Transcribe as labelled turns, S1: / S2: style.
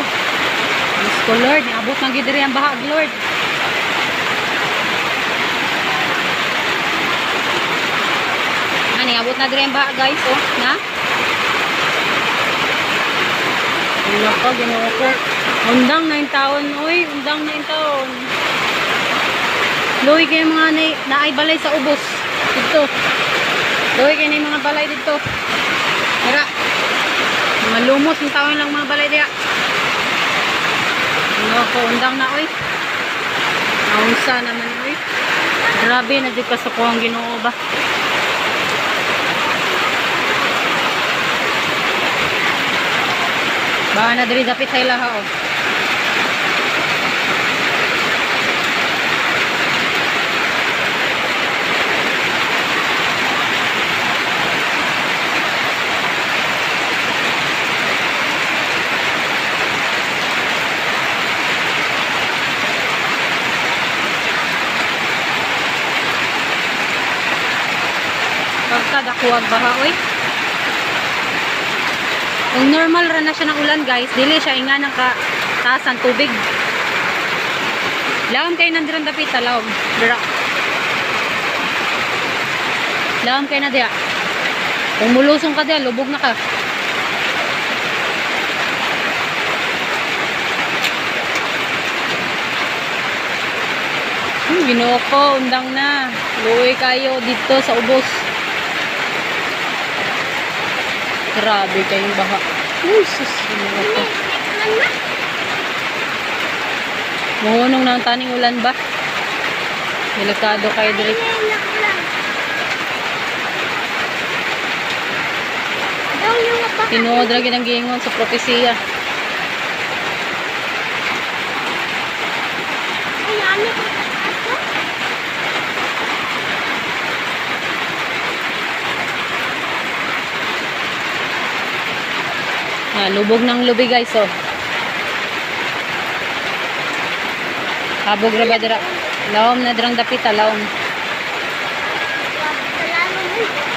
S1: ko Lord, niabot ng gidiri ang bahag Lord. Ani, abot na diri ang bahag guys, oh, na? Wala ka, ginoo ko. Undang na yung taon, uy, undang na yung taon. Luwi kayo mga na, naay balay sa ubos. Dito. Luwi kayo na mga balay dito. Tara. Mga lumot yung taon lang mga balay diya. Ano ko, undang na, uy. Naunsa naman, uy. Grabe, na di ka sa kuwang ginoo ba? Baka na diri dapit sa ilaha, oh. Pagka dakuwag baha, oy. Kung normal ra na siya ng ulan, guys, dili siya inga ng ka taasan tubig. Lawam kayo nandiran dapit, lawam. Dira. Lawam kayo na diya. Kung mulusong ka diya, lubog na ka. Hmm, ginoo ko, undang na. Luwi kayo dito sa ubos. Grabe kayong baha. Uy, sus. ginoo ko. Muhunong ng taning ulan ba? Delikado kayo diri. Tinuod lagi ng gingon sa propesiya. Ah, lubog ng lubi guys oh. Habog ra ba dira? Laom na dirang dapita, ah, laom. Salamat.